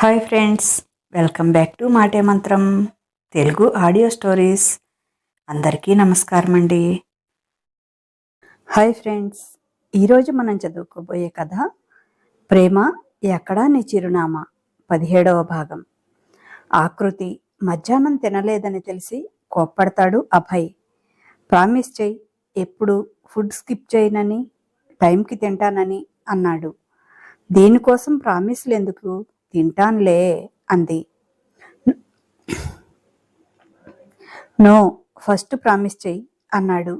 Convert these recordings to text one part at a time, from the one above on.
Hi friends welcome back to Maate Mantram Telugu audio stories. అందరికీ నమస్కారం అండి. Hi friends ఈరోజు మనం చదువుకోబోయే కథ ప్రేమ ఎక్కడా నీ చిరునామా పదిహేడవ భాగం. ఆకృతి మధ్యాహ్నం తినలేదని తెలిసి కోప్పడతాడు అభయ్. ప్రామిస్ చేయి ఎప్పుడు ఫుడ్ స్కిప్ చేయనని టైంకి తింటానని అన్నాడు. దీనికోసం ప్రామిస్లు ఎందుకు? తింటానులే అంది. నో ఫస్ట్ ప్రామిస్ చెయ్యి అన్నాడు.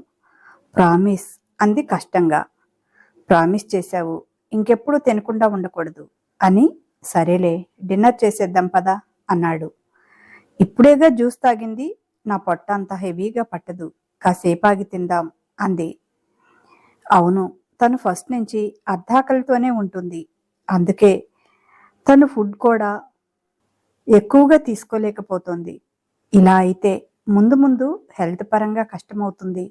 ప్రామిస్ అంది కష్టంగా. ప్రామిస్ చేశావు ఇంకెప్పుడు తినకుండా ఉండకూడదు. అని సరేలే డిన్నర్ చేసేద్దాం పదా అన్నాడు. ఇప్పుడేగా జ్యూస్ తాగింది నా పొట్ట అంత హెవీగా పట్టదు కాసేపాగి తిందాం అంది. అవును తను ఫస్ట్ నుంచి అర్ధాకలితోనే ఉంటుంది అందుకే తను ఫుడ్ కూడా ఎక్కువగా తీసుకోలేకపోతుంది. ఇలా అయితే ముందు ముందు హెల్త్ పరంగా కష్టమవుతుంది.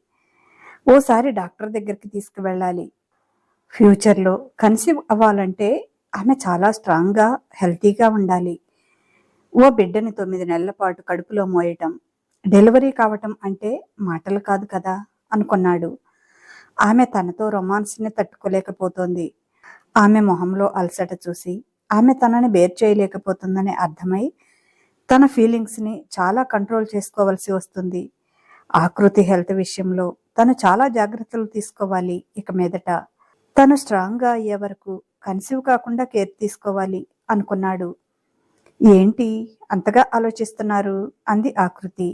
ఓసారి డాక్టర్ దగ్గరికి తీసుకువెళ్ళాలి. ఫ్యూచర్లో కన్సీవ్ అవ్వాలంటే ఆమె చాలా స్ట్రాంగ్గా హెల్తీగా ఉండాలి. ఓ బిడ్డని తొమ్మిది నెలల పాటు కడుపులో మోయటం డెలివరీ కావటం అంటే మాటలు కాదు కదా అనుకున్నాడు. ఆమె తనతో రొమాన్స్ని తట్టుకోలేకపోతోంది. ఆమె మొహంలో అలసట చూసి ఆమె తనని బేర్ చేయలేకపోతుందని అర్థమై తన ఫీలింగ్స్ని చాలా కంట్రోల్ చేసుకోవాల్సి వస్తుంది. ఆకృతి హెల్త్ విషయంలో తను చాలా జాగ్రత్తలు తీసుకోవాలి ఇక మీదట. తను స్ట్రాంగ్గా అయ్యే వరకు కన్సీవ్ కాకుండా కేర్ తీసుకోవాలి అనుకున్నాడు. ఏంటి? అంతగా ఆలోచిస్తున్నారు? అంది ఆకృతి.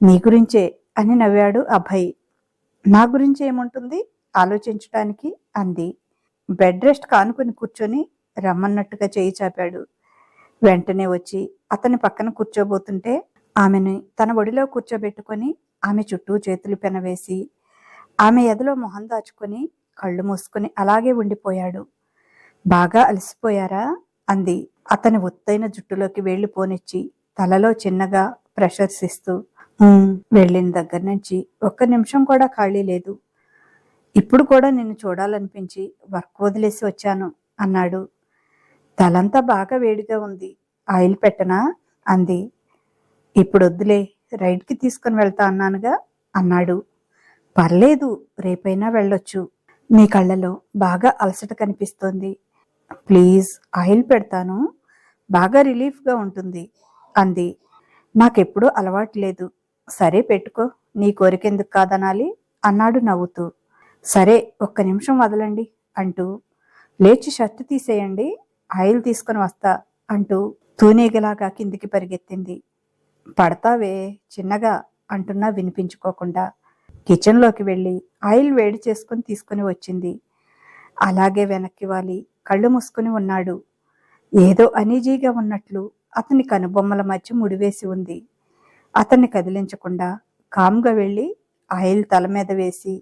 నీ గురించే అని నవ్వాడు అభయ్. నా గురించి ఏముంటుంది? ఆలోచించడానికి అంది. బెడ్ రెస్ట్ కానుకొని కూర్చొని రమ్మన్నట్టుగా చేయి చాపాడు. వెంటనే వచ్చి అతని పక్కన కూర్చోబోతుంటే ఆమెని తన ఒడిలో కూర్చోబెట్టుకొని ఆమె చుట్టూ చేతులు పెనవేసి ఆమె ఎదలో మొహం దాచుకొని కళ్ళు మూసుకొని అలాగే ఉండిపోయాడు. బాగా అలసిపోయారా? అంది. అతని ఒత్తైన జుట్టులోకి వెళ్ళి పోనిచ్చి తలలో చిన్నగా ప్రశర్సిస్తూ వెళ్ళిన దగ్గర నుంచి ఒక్క నిమిషం కూడా ఖాళీ లేదు. ఇప్పుడు కూడా నిన్ను చూడాలనిపించి వర్క్ వదిలేసి వచ్చాను అన్నాడు. తలంతా బాగా వేడిగా ఉంది. ఆయిల్ పెట్టనా? అంది. ఇప్పుడు వద్దులే రైడ్కి తీసుకుని వెళ్తా అన్నానుగా అన్నాడు. పర్లేదు రేపైనా వెళ్ళొచ్చు. నీ కళ్ళలో బాగా అలసట కనిపిస్తోంది. ప్లీజ్ ఆయిల్ పెడతాను. బాగా రిలీఫ్గా ఉంటుంది అంది. నాకెప్పుడూ అలవాటు లేదు. సరే పెట్టుకో. నీ కోరికెందుకు కాదనాలి? అన్నాడు నవ్వుతూ. సరే ఒక్క నిమిషం వదలండి అంటూ. లేచి షర్ట్ తీసేయండి ఆయిల్ తీసుకొని వస్తా అంటూ తూనీగలాగా కిందికి పరిగెత్తింది. పడతావే చిన్నగా అంటున్నా వినిపించుకోకుండా. కిచెన్లోకి వెళ్ళి ఆయిల్ వేడి చేసుకుని తీసుకుని వచ్చింది. అలాగే వెనక్కి వాలి కళ్ళు మూసుకుని ఉన్నాడు. ఏదో అనీజీగా ఉన్నట్లు అతని కనుబొమ్మల మధ్య ముడివేసి ఉంది. అతన్ని కదిలించకుండా కామ్గా వెళ్ళి ఆయిల్ తల మీద వేసి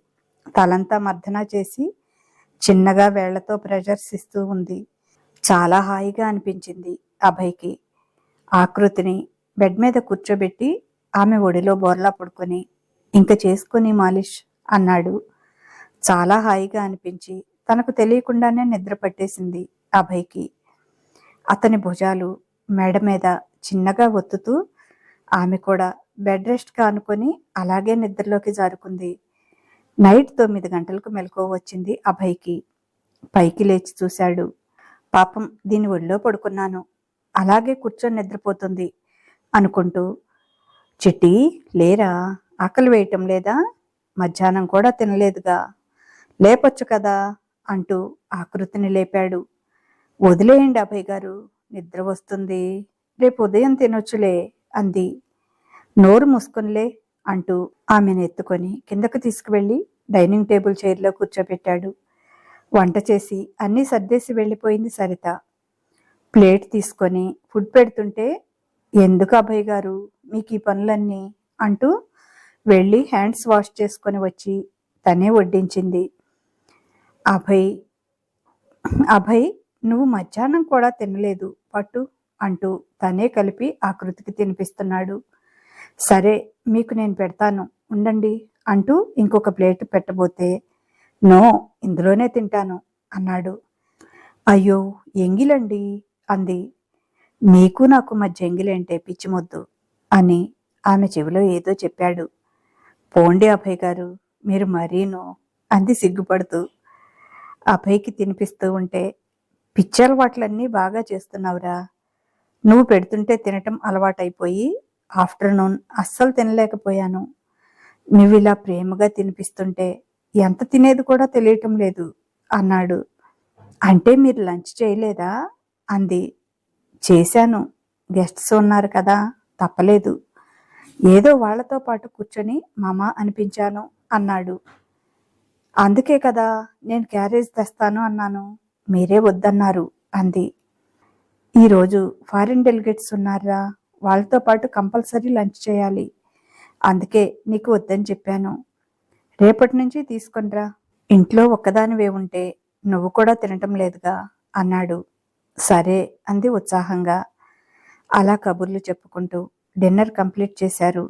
తలంతా మర్దన చేసి చిన్నగా వేళ్ళతో ప్రెషర్స్ ఇస్తూ ఉంది. చాలా హాయిగా అనిపించింది అభయ్కి. ఆకృతిని బెడ్ మీద కూర్చోబెట్టి ఆమె ఒడిలో బోర్లా పడుకొని ఇంక చేసుకుని మాలిష్ అన్నాడు. చాలా హాయిగా అనిపించి తనకు తెలియకుండానే నిద్ర పట్టేసింది అభయ్కి. అతని భుజాలు మెడ మీద చిన్నగా ఒత్తుతూ ఆమె కూడా బెడ్ రెస్ట్గా అనుకొని అలాగే నిద్రలోకి జారుకుంది. నైట్ తొమ్మిది గంటలకు మెలకువ వచ్చింది అభయ్కి. పైకి లేచి చూశాడు. పాపం దీని ఒళ్ళో పడుకున్నాను. అలాగే కూర్చొని నిద్రపోతుంది అనుకుంటూ చిట్టి లేరా? ఆకలి వేయటం లేదా? మధ్యాహ్నం కూడా తినలేదుగా? లేపొచ్చు కదా? అంటూ ఆకృతిని లేపాడు. వదిలేయండి అభయ్ గారు నిద్ర వస్తుంది. రేపు ఉదయం తినొచ్చులే అంది. నోరు మూసుకునిలే అంటూ ఆమెను ఎత్తుకొని కిందకు తీసుకువెళ్ళి డైనింగ్ టేబుల్ చైర్లో కూర్చోబెట్టాడు. వంట చేసి అన్నీ సర్దేసి వెళ్ళిపోయింది సరిత. ప్లేట్ తీసుకొని ఫుడ్ పెడుతుంటే ఎందుకు అభయ్ గారు? మీకు ఈ పనులన్నీ? అంటూ వెళ్ళి హ్యాండ్స్ వాష్ చేసుకొని వచ్చి తనే వడ్డించింది. అభయ్ అభయ్ నువ్వు మధ్యాహ్నం కూడా తినలేదు పట్టు అంటూ తనే కలిపి ఆకృతికి తినిపిస్తున్నాడు. సరే మీకు నేను పెడతాను ఉండండి అంటూ ఇంకొక ప్లేట్ పెట్టబోతే నో ఇందులోనే తింటాను అన్నాడు. అయ్యో ఎంగిలండి అంది. నీకు నాకు మధ్య ఎంగిలేంటే పిచ్చిమొద్దు అని ఆమె చెవిలో ఏదో చెప్పాడు. పోండి అభయ్ గారు మీరు మరీను అంది సిగ్గుపడుతూ. అభయ్కి తినిపిస్తూ ఉంటే పిచ్చి అలవాట్లన్నీ బాగా చేస్తున్నావురా. నువ్వు పెడుతుంటే తినటం అలవాటైపోయి ఆఫ్టర్నూన్ అస్సలు తినలేకపోయాను. నువ్వు ఇలా ప్రేమగా తినిపిస్తుంటే ఎంత తినేది కూడా తెలియటం లేదు అన్నాడు. అంటే మీరు లంచ్ చేయలేదా? అంది. చేశాను. గెస్ట్స్ ఉన్నారు కదా తప్పలేదు. ఏదో వాళ్ళతో పాటు కూర్చొని మామ అనిపించాను అన్నాడు. అందుకే కదా నేను క్యారేజ్ తెస్తాను అన్నాను. మీరే వద్దన్నారు అంది. ఈరోజు ఫారిన్ డెలిగేట్స్ ఉన్నారా వాళ్ళతో పాటు కంపల్సరీ లంచ్ చేయాలి. అందుకే నీకు వద్దని చెప్పాను. రేపటి నుంచి తీసుకొనిరా. ఇంట్లో ఒక్కదానివే ఉంటే నువ్వు కూడా తినటం లేదుగా అన్నాడు. సరే అంది ఉత్సాహంగా. అలా కబుర్లు చెప్పుకుంటూ డిన్నర్ కంప్లీట్ చేశారు.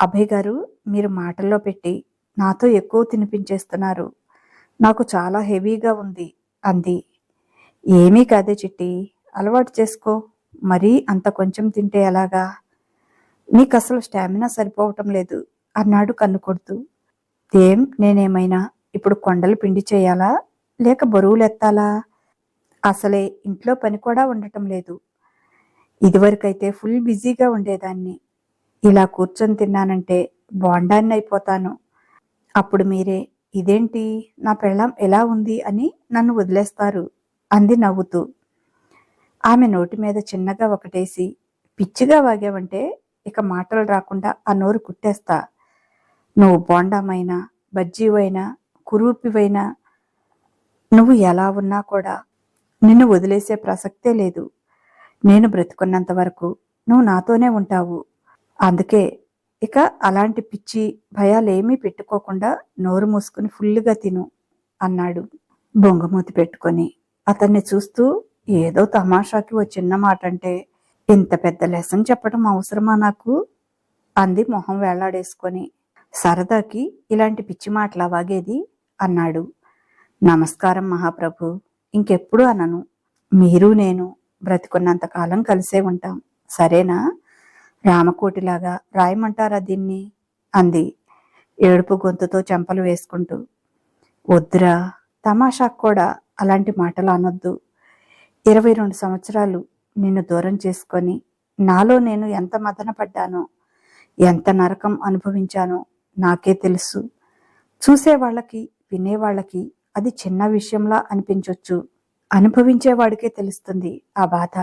అభయ్ గారు మీరు మాటల్లో పెట్టి నాతో ఎక్కువ తినిపించేస్తున్నారు. నాకు చాలా హెవీగా ఉంది అంది. ఏమీ కాదే చిట్టి అలవాటు చేసుకో. మరీ అంత కొంచెం తింటే ఎలాగా? నీకు అసలు స్టామినా సరిపోవటం లేదు అన్నాడు కన్ను కొడుతూ. ఏం? నేనేమైనా ఇప్పుడు కొండలు పిండి చేయాలా? లేక బరువులు ఎత్తాలా అసలే ఇంట్లో పని కూడా ఉండటం లేదు. ఇదివరకైతే ఫుల్ బిజీగా ఉండేదాన్ని. ఇలా కూర్చొని తిన్నానంటే బాండాన్ని అయిపోతాను అప్పుడు మీరే ఇదేంటి? నా పెళ్ళం ఎలా ఉంది? అని నన్ను వదిలేస్తారు అంది నవ్వుతూ. ఆమె నోటి మీద చిన్నగా ఒకటేసి పిచ్చిగా వాగావంటే ఇక మాటలు రాకుండా ఆ నోరు కుట్టేస్తా. నువ్వు బోండామైనా బజ్జీవైనా కురూపివైనా నువ్వు ఎలా ఉన్నా కూడా నిన్ను వదిలేసే ప్రసక్తే లేదు. నేను బ్రతుకున్నంత వరకు నువ్వు నాతోనే ఉంటావు. అందుకే ఇక అలాంటి పిచ్చి భయాలేమీ పెట్టుకోకుండా నోరు మూసుకుని ఫుల్లుగా తిను అన్నాడు బొంగమూతి పెట్టుకొని. అతన్ని చూస్తూ ఏదో తమాషాకి ఓ చిన్న మాట అంటే ఇంత పెద్ద లెసన్ చెప్పడం అవసరమా నాకు? అంది మొహం వేలాడేసుకొని సరదాకి ఇలాంటి పిచ్చి మాటలా వాగేది అన్నాడు. నమస్కారం మహాప్రభు. ఇంకెప్పుడు అనను. మీరు నేను బ్రతికున్నంత కాలం కలిసే ఉంటాం. సరేనా? రామకోటిలాగా రాయమంటారా దీన్ని? అంది. ఏడుపు గొంతుతో చెంపలు వేసుకుంటూ. వద్దురా తమాషాకు కూడా అలాంటి మాటలు అనొద్దు. ఇరవై రెండు సంవత్సరాలు నిన్ను దూరం చేసుకొని నాలో నేను ఎంత మదన పడ్డానో ఎంత నరకం అనుభవించానో నాకే తెలుసు. చూసేవాళ్ళకి వినేవాళ్ళకి అది చిన్న విషయంలా అనిపించవచ్చు అనుభవించేవాడికే తెలుస్తుంది ఆ బాధ.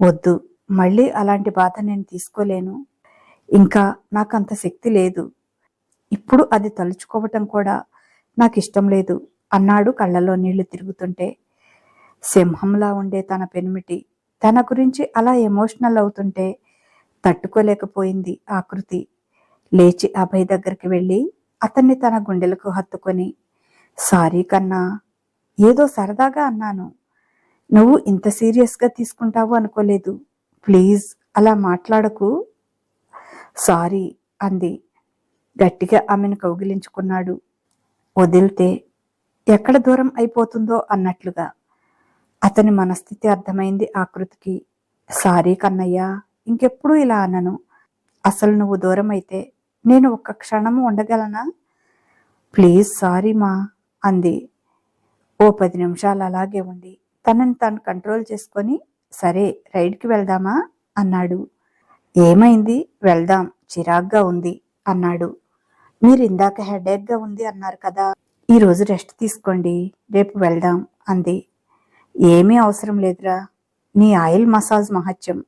వద్దు మళ్ళీ అలాంటి బాధ నేను తీసుకోలేను. ఇంకా నాకు అంత శక్తి లేదు. ఇప్పుడు అది తలుచుకోవటం కూడా నాకు ఇష్టం లేదు. అన్నాడు కళ్ళలో నీళ్ళు తిరుగుతుంటే. సింహంలా ఉండే తన పెనిమిటి. తన గురించి అలా ఎమోషనల్ అవుతుంటే తట్టుకోలేకపోయింది ఆకృతి. లేచి అభయ్ దగ్గరికి వెళ్ళి అతన్ని తన గుండెలకు హత్తుకొని సారీ కన్నా ఏదో సరదాగా అన్నాను. నువ్వు ఇంత సీరియస్గా తీసుకుంటావు అనుకోలేదు. ప్లీజ్ అలా మాట్లాడకు. సారీ అంది. గట్టిగా ఆమెను కౌగిలించుకున్నాడు. వదిలితే ఎక్కడ దూరం అయిపోతుందో అన్నట్లుగా. అతని మనస్థితి అర్థమైంది ఆకృతికి సారీ కన్నయ్య ఇంకెప్పుడు ఇలా అనను. అసలు నువ్వు దూరం అయితే నేను ఒక్క క్షణము ఉండగలనా? ప్లీజ్ సారీ మా అంది. ఓ పది నిమిషాలు అలాగే ఉండి తనని తను కంట్రోల్ చేసుకొని సరే రైడ్కి వెళ్దామా? అన్నాడు. ఏమైంది? వెళ్దాం చిరాగ్గా ఉంది అన్నాడు. మీరు ఇందాక హెడేక్గా ఉంది అన్నారు కదా ఈరోజు రెస్ట్ తీసుకోండి రేపు వెళ్దాం అంది. ఏమీ అవసరం లేదురా నీ ఆయిల్ మసాజ్ మహత్యం.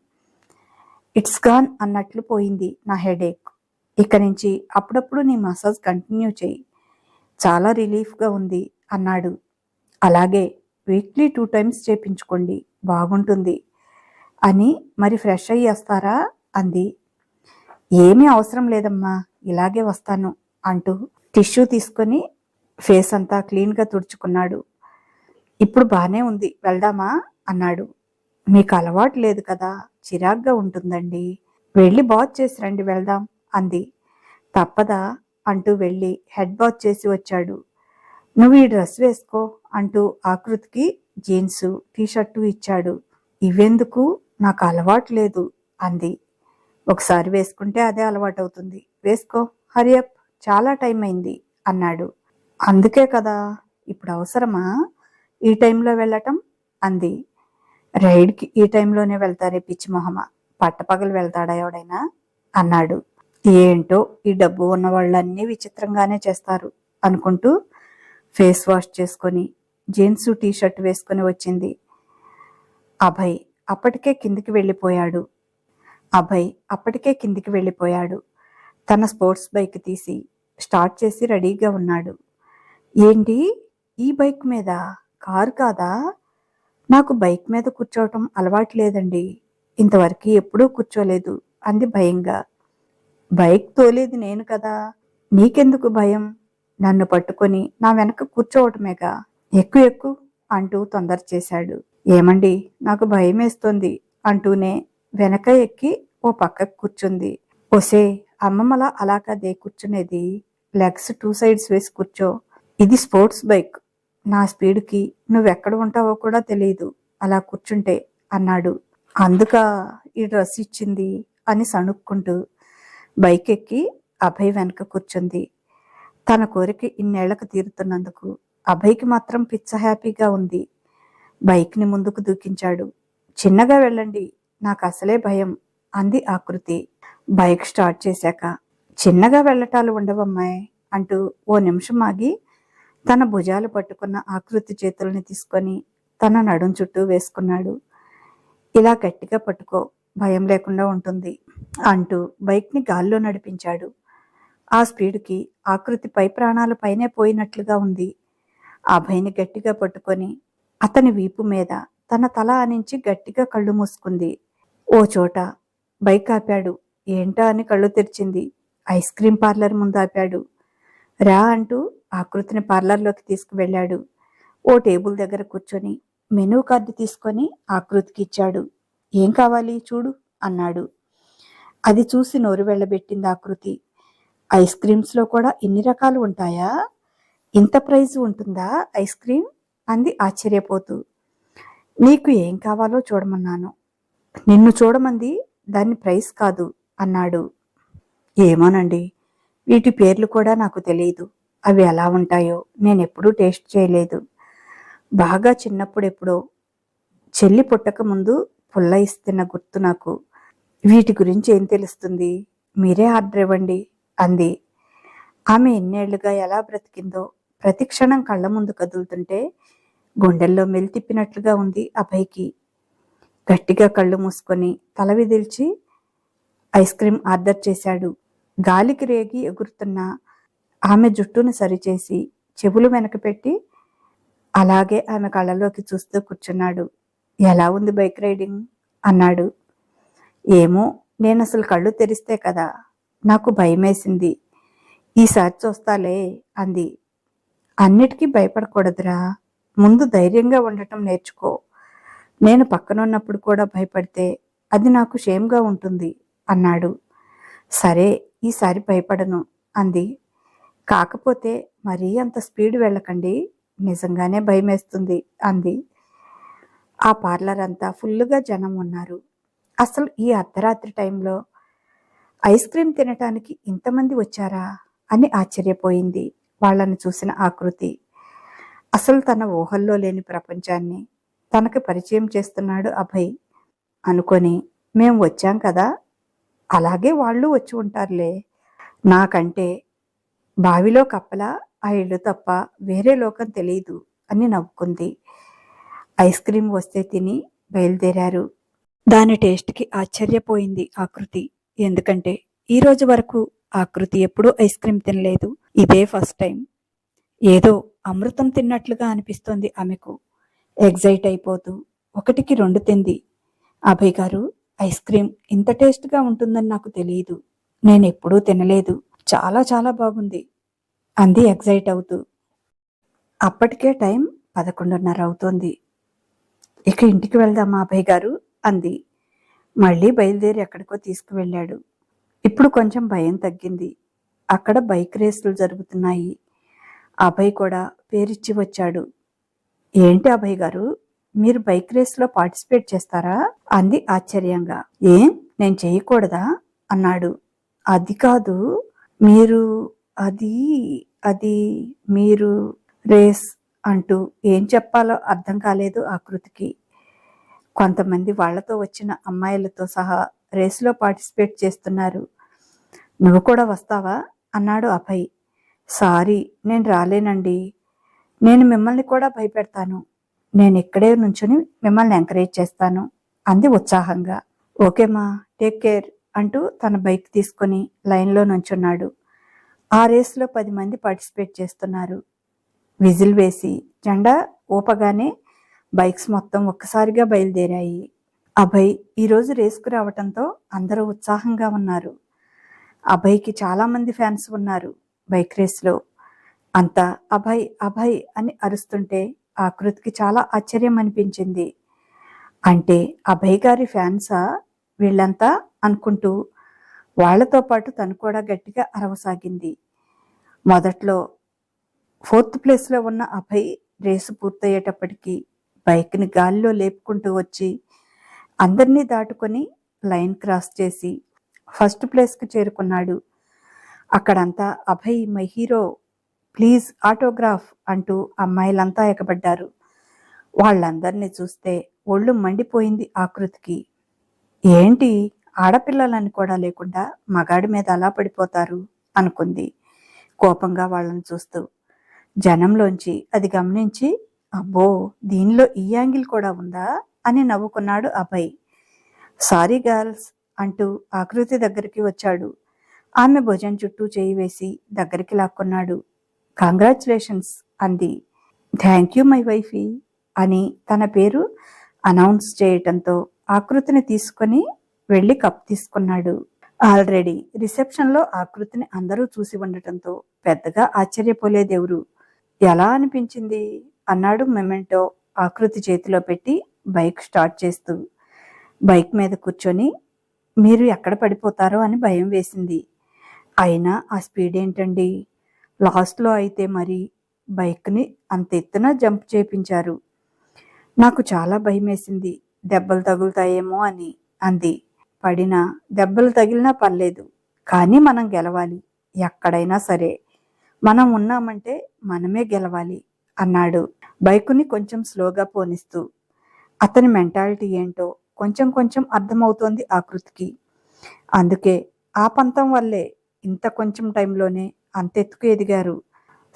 ఇట్స్ గాన్ అన్నట్లు పోయింది నా హెడేక్. ఇక నుంచి అప్పుడప్పుడు నీ మసాజ్ కంటిన్యూ చేయి. చాలా రిలీఫ్గా ఉంది అన్నాడు. అలాగే వీక్లీ టూ టైమ్స్ చేపించుకోండి బాగుంటుంది. అని మరి ఫ్రెష్ అయ్యి వస్తారా? అంది. ఏమీ అవసరం లేదమ్మా ఇలాగే వస్తాను అంటూ టిష్యూ తీసుకొని ఫేస్ అంతా క్లీన్గా తుడుచుకున్నాడు. ఇప్పుడు బాగానే ఉంది వెళ్దామా? అన్నాడు. మీకు అలవాటు లేదు కదా చిరాగ్గా ఉంటుందండి. వెళ్ళి బాత్ చేసి రండి వెళ్దాం. అంది. తప్పదా అంటూ వెళ్ళి హెడ్ బాత్ చేసి వచ్చాడు. నువ్వు ఈ డ్రెస్ వేసుకో అంటూ ఆకృతికి జీన్స్ టీషర్టు ఇచ్చాడు. ఇవెందుకు నాకు అలవాటు లేదు అంది. ఒకసారి వేసుకుంటే అదే అలవాటు అవుతుంది వేసుకో హరియప్ చాలా టైం అయింది అన్నాడు. అందుకే కదా ఇప్పుడు అవసరమా? ఈ టైంలో వెళ్ళటం? అంది. రైడ్కి ఈ టైంలోనే వెళ్తారే పిచ్చి మొహమ పట్టపగలు వెళ్తాడా ఎవడైనా? అన్నాడు. ఏంటో ఈ డబ్బు ఉన్న వాళ్ళన్నీ విచిత్రంగానే చేస్తారు అనుకుంటూ ఫేస్ వాష్ చేసుకొని జీన్స్ టీ షర్ట్ వేసుకొని వచ్చింది. అభయ్ అప్పటికే కిందికి వెళ్ళిపోయాడు. అభయ్ అప్పటికే కిందికి వెళ్ళిపోయాడు. తన స్పోర్ట్స్ బైక్ తీసి స్టార్ట్ చేసి రెడీగా ఉన్నాడు. ఏంటి? ఈ బైక్ మీద? కారు కాదా? నాకు బైక్ మీద కూర్చోవటం అలవాటు లేదండి. ఇంతవరకు ఎప్పుడూ కూర్చోలేదు అంది భయంగా. బైక్ తోలేది నేను కదా. నీకెందుకు భయం? నన్ను పట్టుకొని నా వెనక కూర్చోవటమేగా? ఎక్కు ఎక్కు అంటూ తొందర చేశాడు. ఏమండి? నాకు భయమేస్తోంది అంటూనే వెనక ఎక్కి ఓ పక్కకు కూర్చుంది. ఒసే అమ్మమ్మలా అలా కదే కూర్చునేది? లెగ్స్ టూ సైడ్స్ వేసి కూర్చో. ఇది స్పోర్ట్స్ బైక్. నా స్పీడ్కి నువ్వెక్కడ ఉంటావో కూడా తెలియదు అలా కూర్చుంటే అన్నాడు. అందుక ఈ డ్రెస్ ఇచ్చింది అని సణుక్కుంటూ బైక్ ఎక్కి అభయ్ వెనక కూర్చుంది. తన కోరిక ఇన్నేళ్ళకు తీరుతున్నందుకు అభయ్కి మాత్రం పిచ్చ హ్యాపీగా ఉంది. బైక్ని ముందుకు దూకించాడు. చిన్నగా వెళ్ళండి నాకు అసలే భయం అంది ఆకృతి బైక్ స్టార్ట్ చేశాక చిన్నగా వెళ్ళటాలు ఉండవమ్మాయి అంటూ ఓ నిమిషం ఆగి తన భుజాలు పట్టుకున్న ఆకృతి చేతుల్ని తీసుకొని తన నడుం చుట్టూ వేసుకున్నాడు. ఇలా గట్టిగా పట్టుకో భయం లేకుండా ఉంటుంది. అంటూ బైక్ని గాల్లో నడిపించాడు. ఆ స్పీడ్కి ఆకృతి పై ప్రాణాలు పైనే పోయినట్లుగా ఉంది. అభయ్ని గట్టిగా పట్టుకొని అతని వీపు మీద తన తల ఆనించి గట్టిగా కళ్ళు మూసుకుంది. ఓ చోట బైక్ ఆపాడు. ఏంటా అని కళ్ళు తెరిచింది. ఐస్ క్రీం పార్లర్ ముందు ఆపాడు. రా అంటూ ఆకృతిని పార్లర్లోకి తీసుకువెళ్ళాడు. ఓ టేబుల్ దగ్గర కూర్చొని మెనూ కార్డు తీసుకొని ఆకృతికి ఇచ్చాడు. ఏం కావాలి చూడు అన్నాడు. అది చూసి నోరు వెళ్ళబెట్టింది ఆకృతి ఐస్ క్రీమ్స్లో కూడా ఇన్ని రకాలు ఉంటాయా? ఇంత ప్రైజ్ ఉంటుందా ఐస్ క్రీమ్? అంది ఆశ్చర్యపోతూ. నీకు ఏం కావాలో చూడమన్నాను. నిన్ను చూడమంది దాన్ని ప్రైస్ కాదు అన్నాడు. ఏమోనండి వీటి పేర్లు కూడా నాకు తెలియదు. అవి ఎలా ఉంటాయో నేను ఎప్పుడూ టేస్ట్ చేయలేదు. బాగా చిన్నప్పుడు ఎప్పుడో చెల్లి పుట్టక ముందు పుల్ల ఇస్తున్న గుర్తు నాకు. వీటి గురించి ఏం తెలుస్తుంది? మీరే ఆర్డర్ ఇవ్వండి అంది. ఆమె ఎన్నేళ్ళుగా ఎలా బ్రతికిందో ప్రతి క్షణం కళ్ళ ముందు కదులుతుంటే గుండెల్లో మెలితిప్పినట్లుగా ఉంది అభయ్కి గట్టిగా కళ్ళు మూసుకొని తల విదిల్చి ఐస్ క్రీం ఆర్డర్ చేశాడు. గాలికి రేగి ఎగురుతున్న ఆమె జుట్టును సరిచేసి చెవులు వెనకపెట్టి అలాగే ఆమె కళ్ళలోకి చూస్తూ కూర్చున్నాడు. ఎలా ఉంది బైక్ రైడింగ్? అన్నాడు. ఏమో నేను అసలు కళ్ళు తెరిస్తే కదా నాకు భయమేసింది. ఈసారి చూస్తాలే అంది. అన్నిటికీ భయపడకూడదురా ముందు ధైర్యంగా ఉండటం నేర్చుకో. నేను పక్కనున్నప్పుడు కూడా భయపడితే అది నాకు షేమ్గా ఉంటుంది అన్నాడు. సరే ఈసారి భయపడను అంది. కాకపోతే మరీ అంత స్పీడ్ వెళ్ళకండి నిజంగానే భయమేస్తుంది అంది. ఆ పార్లర్ అంతా ఫుల్గా జనం ఉన్నారు. అసలు ఈ అర్ధరాత్రి టైంలో ఐస్ క్రీం తినటానికి ఇంతమంది వచ్చారా అని ఆశ్చర్యపోయింది వాళ్ళని చూసిన ఆకృతి. అసలు తన ఊహల్లో లేని ప్రపంచాన్ని తనకు పరిచయం చేస్తున్నాడు అభయ్ అనుకొని మేం వచ్చాం కదా అలాగే వాళ్ళు వచ్చి ఉంటారులే. నాకంటే బావిలో కప్పల ఆ ఇల్లు తప్ప వేరే లోకం తెలియదు అని నవ్వుకుంది. ఐస్ క్రీం వస్తే తిని బయలుదేరారు. దాని టేస్ట్కి ఆశ్చర్యపోయింది ఆకృతి ఎందుకంటే ఈ రోజు వరకు ఆకృతి ఎప్పుడూ ఐస్ క్రీమ్ తినలేదు. ఇదే ఫస్ట్ టైం ఏదో అమృతం తిన్నట్లుగా అనిపిస్తోంది ఆమెకు. ఎగ్జైట్ అయిపోతూ ఒకటికి రెండు తింది. అభయ్ గారు ఐస్ క్రీమ్ ఇంత టేస్ట్గా ఉంటుందని నాకు తెలియదు నేను ఎప్పుడూ తినలేదు. చాలా చాలా బాగుంది. అంది ఎగ్జైట్ అవుతూ. అప్పటికే టైం పదకొండున్నర అవుతోంది. ఇక ఇంటికి వెళ్దామా అభయ్ గారు? అంది. మళ్ళీ బయలుదేరి ఎక్కడికో తీసుకువెళ్ళాడు. ఇప్పుడు కొంచెం భయం తగ్గింది. అక్కడ బైక్ రేసులు జరుగుతున్నాయి. అభయ్ కూడా పేరిచ్చి వచ్చాడు. ఏంటి అభయ్ గారు? మీరు బైక్ రేస్లో పార్టిసిపేట్ చేస్తారా? అంది ఆశ్చర్యంగా. ఏం? నేను చేయకూడదా? అన్నాడు. అది కాదు. మీరు అది అది మీరు రేస్ అంటూ ఏం చెప్పాలో అర్థం కాలేదు ఆకృతికి కొంతమంది వాళ్ళతో వచ్చిన అమ్మాయిలతో సహా రేసులో పార్టిసిపేట్ చేస్తున్నారు. నువ్వు కూడా వస్తావా? అన్నాడు అభయ్. సారీ నేను రాలేనండి. నేను మిమ్మల్ని కూడా భయపెడతాను. నేను ఇక్కడే నుంచుని మిమ్మల్ని ఎంకరేజ్ చేస్తాను అంది ఉత్సాహంగా. ఓకేమా టేక్ కేర్ అంటూ తన బైక్ తీసుకొని లైన్లో నుంచున్నాడు. ఆ రేసులో పది మంది పార్టిసిపేట్ చేస్తున్నారు. విజిల్ వేసి జెండా ఊపగానే బైక్స్ మొత్తం ఒక్కసారిగా బయలుదేరాయి. అభయ్ ఈరోజు రేసుకు రావటంతో అందరూ ఉత్సాహంగా ఉన్నారు. అభయ్కి చాలామంది ఫ్యాన్స్ ఉన్నారు బైక్ రేస్లో. అంతా అభయ్ అభయ్ అని అరుస్తుంటే ఆకృతికి చాలా ఆశ్చర్యం అనిపించింది. అంటే అభయ్ గారి ఫ్యాన్సా వీళ్ళంతా అనుకుంటూ వాళ్ళతో పాటు తను కూడా గట్టిగా అరవసాగింది. మొదట్లో ఫోర్త్ ప్లేస్లో ఉన్న అభయ్ రేసు పూర్తయ్యేటప్పటికీ బైక్ని గాలిలో లేపుకుంటూ వచ్చి అందరినీ దాటుకొని లైన్ క్రాస్ చేసి ఫస్ట్ ప్లేస్కి చేరుకున్నాడు. అక్కడంతా Abhay my hero please autograph అంటూ అమ్మాయిలంతా ఎగబడ్డారు. వాళ్ళందరినీ చూస్తే ఒళ్ళు మండిపోయింది ఆకృతికి. ఏంటి? ఆడపిల్లలని కూడా లేకుండా మగాడి మీద అలా పడిపోతారు? అనుకుంది కోపంగా వాళ్ళని చూస్తూ. జనంలోంచి అది గమనించి అబ్బో దీనిలో ఈ యాంగిల్ కూడా ఉందా? అని నవ్వుకున్నాడు అభయ్. సారీ గర్ల్స్ అంటూ ఆకృతి దగ్గరికి వచ్చాడు. ఆమె భుజం చుట్టూ చేయి వేసి దగ్గరికి లాక్కున్నాడు. కంగ్రాచులేషన్స్ అంది. థ్యాంక్ యూ మై వైఫీ అని తన పేరు అనౌన్స్ చేయటంతో ఆకృతిని తీసుకొని వెళ్ళి కప్ తీసుకున్నాడు. ఆల్రెడీ రిసెప్షన్లో ఆకృతిని అందరూ చూసి ఉండటంతో పెద్దగా ఆశ్చర్యపోలేదెవరు. ఎలా అనిపించింది? అన్నాడు మెమెంటో ఆకృతి చేతిలో పెట్టి బైక్ స్టార్ట్ చేస్తూ. బైక్ మీద కూర్చొని మీరు ఎక్కడ పడిపోతారో అని భయం వేసింది. అయినా ఆ స్పీడ్ ఏంటండి? లాస్ట్లో అయితే మరి బైక్ని అంత ఎత్తున జంప్ చేపించారు. నాకు చాలా భయం వేసింది దెబ్బలు తగులుతాయేమో అని అంది. పడినా దెబ్బలు తగిలినా పర్లేదు కానీ మనం గెలవాలి. ఎక్కడైనా సరే. మనం ఉన్నామంటే మనమే గెలవాలి అన్నాడు. బైకుని కొంచెం స్లోగా పోనిస్తూ అతని మెంటాలిటీ ఏంటో కొంచెం కొంచెం అర్థమవుతోంది ఆకృతికి అందుకే ఆ పంతం వల్లే ఇంత కొంచెం టైంలోనే అంతెత్తుకు ఎదిగారు.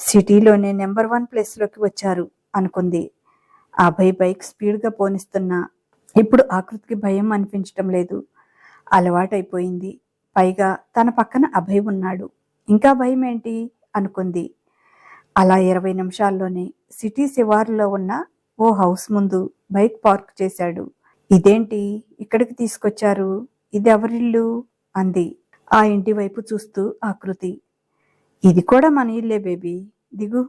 సిటీలోనే నెంబర్ వన్ ప్లేస్లోకి వచ్చారు అనుకుంది. అభయ్ బైక్ స్పీడ్గా పోనిస్తున్నా ఇప్పుడు ఆకృతికి భయం అనిపించటం లేదు. అలవాటైపోయింది. పైగా తన పక్కన అభయ్ ఉన్నాడు. ఇంకా భయం ఏంటి అనుకుంది. అలా ఇరవై నిమిషాల్లోనే సిటీ శివారులో ఉన్న ఓ హౌస్ ముందు బైక్ పార్క్ చేశాడు. ఇదేంటి? ఇక్కడికి తీసుకొచ్చారు? ఇది ఎవరిల్లు? అంది ఆ ఇంటి వైపు చూస్తూ ఆకృతి ఇది కూడా మన ఇల్లే బేబీ. దిగు.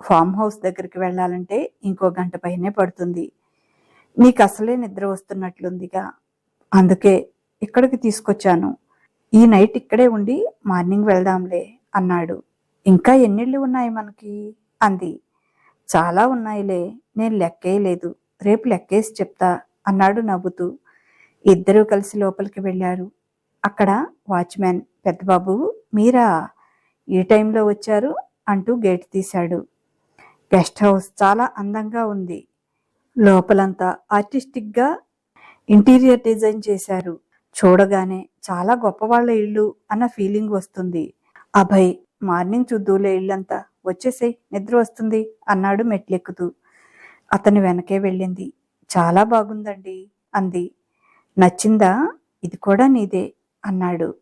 ఫామ్ హౌస్ దగ్గరికి వెళ్ళాలంటే ఇంకో గంట పైనే పడుతుంది. నీకు అసలే నిద్ర వస్తున్నట్లుందిగా. అందుకే ఇక్కడికి తీసుకొచ్చాను. ఈ నైట్ ఇక్కడే ఉండి మార్నింగ్ వెళ్దాంలే అన్నాడు. ఇంకా ఎన్నిళ్ళు ఉన్నాయి మనకి? అంది. చాలా ఉన్నాయిలే నేను లెక్కేయలేదు. రేపు లెక్కేసి చెప్తా అన్నాడు నవ్వుతూ. ఇద్దరూ కలిసి లోపలికి వెళ్ళారు. అక్కడ వాచ్మ్యాన్ పెద్దబాబు మీరా? ఈ టైంలో వచ్చారు అంటూ గేట్ తీశాడు. గెస్ట్ హౌస్ చాలా అందంగా ఉంది. లోపలంతా ఆర్టిస్టిక్గా ఇంటీరియర్ డిజైన్ చేశారు. చూడగానే చాలా గొప్పవాళ్ళ ఇల్లు అన్న ఫీలింగ్ వస్తుంది. అభయ్ మార్నింగ్ చూద్దూలే ఇల్లంతా. వచ్చేసేయ్ నిద్ర వస్తుంది అన్నాడు మెట్లెక్కుతూ. అతని వెనకే వెళ్ళింది. చాలా బాగుందండి అంది. నచ్చిందా? ఇది కూడా నీదే అన్నాడు.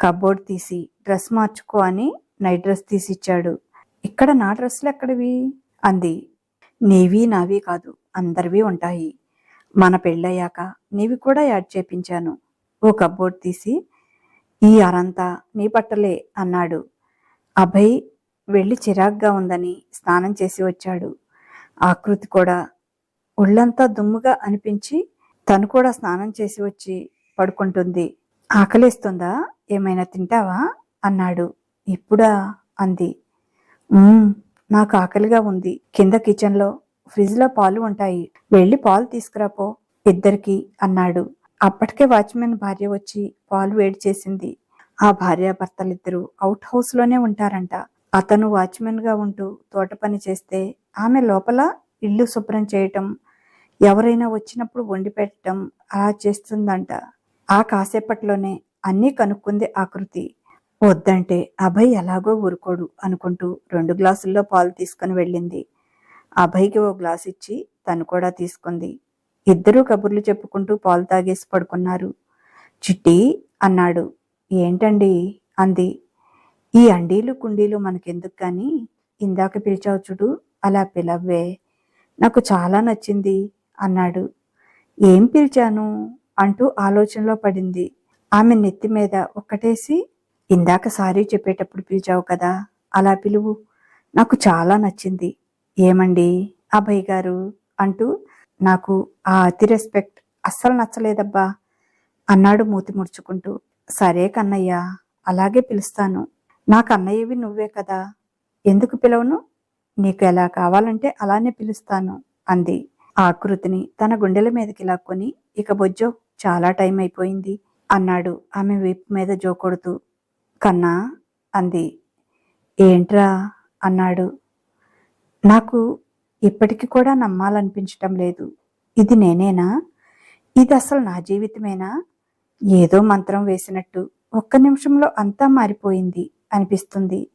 కబోర్డ్ తీసి డ్రెస్ మార్చుకో అని నైట్ డ్రెస్ తీసిచ్చాడు. ఇక్కడ నా డ్రెస్సులు ఎక్కడివి? అంది. నీవి నావి కాదు అందరివి ఉంటాయి. మన పెళ్ళయ్యాక నీవి కూడా యాడ్ చేపించాను. ఓ కబోర్డ్ తీసి ఈ అరంతా నీ బట్టలే అన్నాడు. అభయ్ వెళ్ళి చిరాగ్గా ఉందని స్నానం చేసి వచ్చాడు. ఆకృతి కూడా ఒళ్ళంతా దుమ్ముగా అనిపించి తను కూడా స్నానం చేసి వచ్చి పడుకుంటుంది. ఆకలిస్తుందా? ఏమైనా తింటావా? అన్నాడు. ఇప్పుడా? అంది. నాకు ఆకలిగా ఉంది. కింద కిచెన్లో ఫ్రిడ్జ్లో పాలు ఉంటాయి. వెళ్ళి పాలు తీసుకురాపో ఇద్దరికి అన్నాడు. అప్పటికే వాచ్మెన్ భార్య వచ్చి పాలు వేడి చేసింది. ఆ భార్యాభర్తలిద్దరూ అవుట్ హౌస్లోనే ఉంటారంట. అతను వాచ్మెన్గా ఉంటూ తోట పని చేస్తే ఆమె లోపల ఇల్లు శుభ్రం చేయటం ఎవరైనా వచ్చినప్పుడు వండి పెట్టడం అలా చేస్తుందంట. ఆ కాసేపట్లోనే అన్నీ కనుక్కుంది ఆకృతి వద్దంటే అభయ్ ఎలాగో ఊరుకోడు అనుకుంటూ రెండు గ్లాసుల్లో పాలు తీసుకుని వెళ్ళింది. అభయ్కి ఓ గ్లాస్ ఇచ్చి తను కూడా తీసుకుంది. ఇద్దరూ కబుర్లు చెప్పుకుంటూ పాలు తాగేసి పడుకున్నారు. చిట్టి అన్నాడు. ఏంటండి? అంది. ఈ అండీలు కుండీలు మనకెందుకు కానీ? ఇందాక పిలిచావు చూడు అలా పిలవ్వే. నాకు చాలా నచ్చింది అన్నాడు. ఏం పిలిచాను? అంటూ ఆలోచనలో పడింది. ఆమె నెత్తి మీద ఒక్కటేసి ఇందాక సారీ చెప్పేటప్పుడు పిలిచావు కదా అలా పిలువు. నాకు చాలా నచ్చింది. ఏమండి అభయ్ గారు? అంటూ నాకు ఆ అతి రెస్పెక్ట్ అస్సలు నచ్చలేదబ్బా అన్నాడు మూతి ముడుచుకుంటూ. సరే కన్నయ్య అలాగే పిలుస్తాను. నాకు అన్నయ్యవి నువ్వే కదా. ఎందుకు పిలవను? నీకు ఎలా కావాలంటే అలానే పిలుస్తాను అంది. ఆకృతిని తన గుండెల మీదకి లాక్కొని ఇక బొజ్జో చాలా టైం అయిపోయింది అన్నాడు ఆమె వీపు మీద జోకొడుతూ. కన్నా అంది. ఏంట్రా అన్నాడు. నాకు ఇప్పటికి కూడా నమ్మాలనిపించటం లేదు. ఇది నేనేనా? ఇది అసలు నా జీవితమేనా? ఏదో మంత్రం వేసినట్టు ఒక్క నిమిషంలో అంతా మారిపోయింది అనిపిస్తుంది.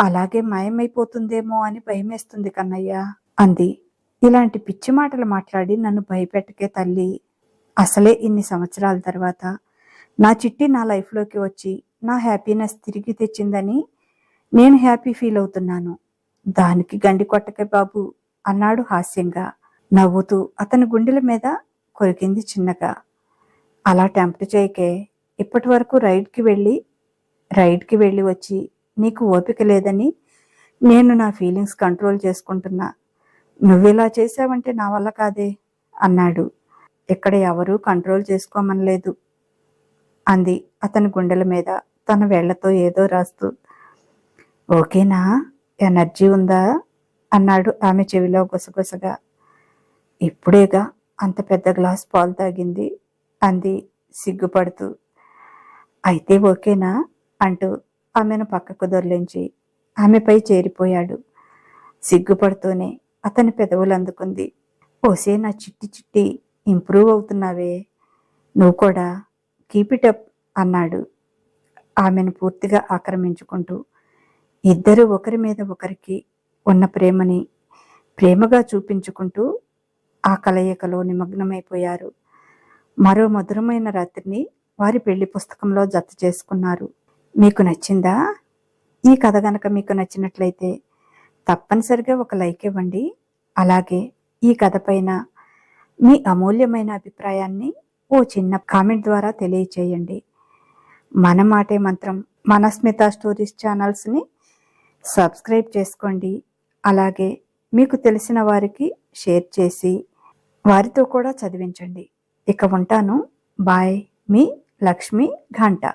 అలాగే మాయమైపోతుందేమో అని భయమేస్తుంది కన్నయ్య అంది. ఇలాంటి పిచ్చి మాటలు మాట్లాడి నన్ను భయపెట్టకే తల్లి. అసలే ఇన్ని సంవత్సరాల తర్వాత నా చిట్టి నా లైఫ్లోకి వచ్చి నా హ్యాపీనెస్ తిరిగి తెచ్చిందని నేను హ్యాపీ ఫీల్ అవుతున్నాను. దానికి గండి కొట్టకే బాబు అన్నాడు హాస్యంగా. నవ్వుతూ అతని గుండెల మీద కొరికింది చిన్నగా. అలా టెంప్ట్ చేయకే ఇప్పటి వరకు రైడ్కి వెళ్ళి రైడ్కి వెళ్ళి వచ్చి నీకు ఓపిక లేదని నేను నా ఫీలింగ్స్ కంట్రోల్ చేసుకుంటున్నా. నువ్విలా చేసావంటే నా వల్ల కాదే అన్నాడు. ఇక్కడ ఎవరూ కంట్రోల్ చేసుకోమనలేదు అంది అతని గుండెల మీద తన వేళ్ళతో ఏదో రాస్తూ. ఓకేనా? ఎనర్జీ ఉందా? అన్నాడు ఆమె చెవిలో గుసగుసగా ఇప్పుడేగా? అంత పెద్ద గ్లాస్ పాలు తాగింది. అంది సిగ్గుపడుతూ. అయితే ఓకేనా? అంటూ ఆమెను పక్కకు దొర్లించి ఆమెపై చేరిపోయాడు. సిగ్గుపడుతూనే అతని పెదవులు అందుకుంది. ఓసే నా చిట్టి చిట్టి ఇంప్రూవ్ అవుతున్నావే. నువ్వు కూడా కీప్ ఇట్ అప్ అన్నాడు. ఆమెను పూర్తిగా ఆక్రమించుకుంటూ. ఇద్దరు ఒకరి మీద ఒకరికి ఉన్న ప్రేమని ప్రేమగా చూపించుకుంటూ ఆ కలయికలో నిమగ్నమైపోయారు. మరో మధురమైన రాత్రిని వారి పెళ్ళి పుస్తకంలో జత చేసుకున్నారు. మీకు నచ్చిందా? ఈ కథ గనక మీకు నచ్చినట్లయితే తప్పనిసరిగా ఒక లైక్ ఇవ్వండి. అలాగే ఈ కథ పైన మీ అమూల్యమైన అభిప్రాయాన్ని ఓ చిన్న కామెంట్ ద్వారా తెలియచేయండి. మన మాటే మంత్రం మన స్మిత స్టోరీస్ ఛానల్స్ని సబ్స్క్రైబ్ చేసుకోండి. అలాగే మీకు తెలిసిన వారికి షేర్ చేసి వారితో కూడా చదివించండి. ఇక ఉంటాను. బాయ్. మీ లక్ష్మి ఘంటా.